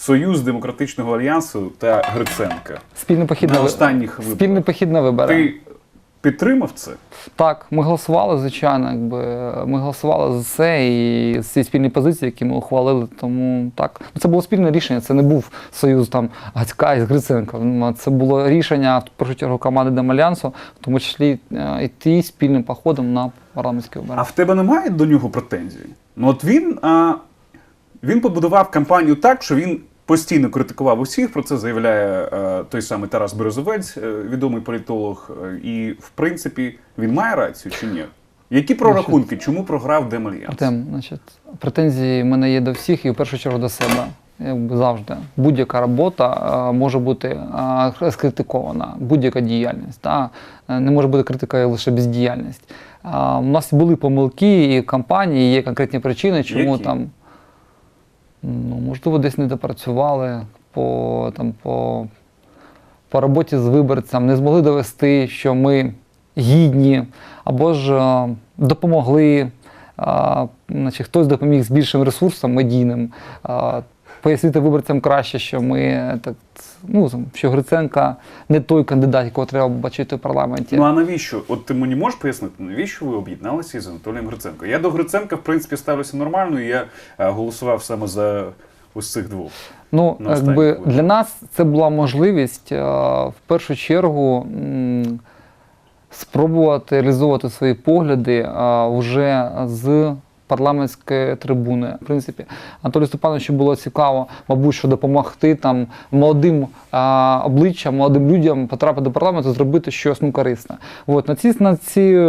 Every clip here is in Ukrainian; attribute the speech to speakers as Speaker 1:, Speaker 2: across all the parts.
Speaker 1: Союз Демократичного Альянсу та Гриценка
Speaker 2: Спільний похід
Speaker 1: на останніх виборах.
Speaker 2: Спільний похід на вибори.
Speaker 1: Ти підтримав це?
Speaker 2: Так, ми голосували, звичайно, якби ми голосували за це і з цієї спільні позиції, які ми ухвалили. Тому так, Ну, це було спільне рішення. Це не був союз там Гацька із Гриценко. а Це було рішення в першу чергу команди Демальянсу, в тому числі е, йти спільним походом на парламентські вибори.
Speaker 1: А в тебе немає до нього претензій? Ну от він, а, він побудував кампанію так, що він постійно критикував усіх. Про це заявляє е, той самий Тарас Березовець, е, відомий політолог. Е, І в принципі він має рацію чи ні? Які прорахунки? Чому програв Демальянс?
Speaker 2: Артем, значить, претензії в мене є до всіх і в першу чергу до себе. Якби завжди. Будь-яка робота е, може бути е, скритикована, будь-яка діяльність. Та? Е, Не може бути критика лише бездіяльність. У нас були помилки і в компанії, є конкретні причини, чому
Speaker 1: Які?
Speaker 2: там, ну, можливо, десь не допрацювали по, там, по, по роботі з виборцем, не змогли довести, що ми гідні, або ж е, допомогли. А, значить, хтось допоміг з більшим ресурсом медійним, а, пояснити виборцям краще, що ми е, так, ну, що Гриценка не той кандидат, якого треба бачити в парламенті.
Speaker 1: Ну а навіщо? От ти мені можеш пояснити, навіщо ви об'єдналися із Анатолієм Гриценко? Я до Гриценка, в принципі, ставлюся нормально, і я е, голосував саме за ось цих двох.
Speaker 2: Ну,
Speaker 1: на
Speaker 2: якби для нас це була можливість е, в першу чергу спробувати реалізовувати свої погляди е, вже з парламентської трибуни. В принципі, Анатолію Степановичу було цікаво, мабуть, що допомогти там молодим е, обличчям, молодим людям потрапити до парламенту, зробити щось ну, корисне. От на ці на ці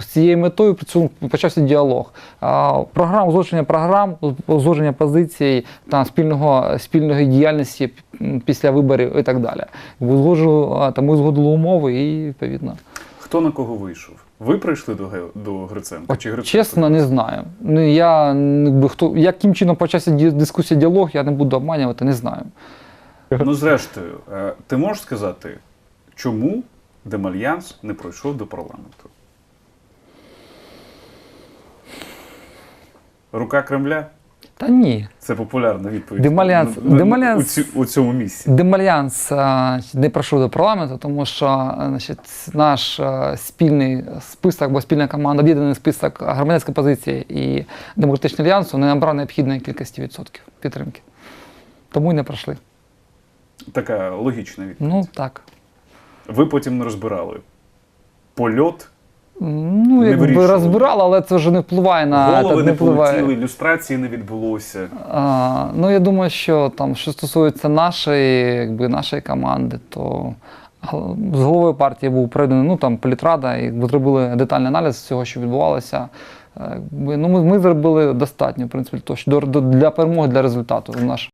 Speaker 2: з цією метою при цьому почався діалог. А, Програм узгодження програм, узгодження позицій та спільного спільної діяльності після виборів і так далі. Ми узгодили умови і відповідно.
Speaker 1: Хто на кого вийшов? Ви прийшли до, до Гриценка? Чи Гриценко?
Speaker 2: Чесно, не знаю. Ну я якби, хто яким чином почався дискусія, діалог, я не буду обманювати, не знаю.
Speaker 1: Ну, зрештою, е, ти можеш сказати, чому Демальянс не пройшов до парламенту? Рука Кремля?
Speaker 2: Та ні.
Speaker 1: Це популярна відповідь.
Speaker 2: Демальянс-
Speaker 1: на- на-
Speaker 2: Демальянс-
Speaker 1: у, ці- у цьому місці.
Speaker 2: Демальянс е, не пройшов до парламенту, тому що е, значить, наш е, спільний список або спільна команда, об'єднаний список громадянської позиції і демократичного альянсу не набрав необхідної кількості відсотків підтримки. Тому й не пройшли.
Speaker 1: Така логічна відповідь.
Speaker 2: Ну так.
Speaker 1: Ви потім не розбирали. Польот,
Speaker 2: Ну,
Speaker 1: Не
Speaker 2: якби
Speaker 1: вирішували.
Speaker 2: розбирали, але це вже не впливає на
Speaker 1: голови
Speaker 2: це
Speaker 1: не
Speaker 2: впливає.
Speaker 1: полетіли, ілюстрації не відбулося.
Speaker 2: А, ну, я думаю, що там, що стосується нашої, якби, нашої команди, то з головою партії був проведений ну, там, політрада, і зробили детальний аналіз всього, що відбувалося. Е, якби, Ну, ми, ми зробили достатньо, в принципі, для що до- до- для перемоги, для результату. Наш.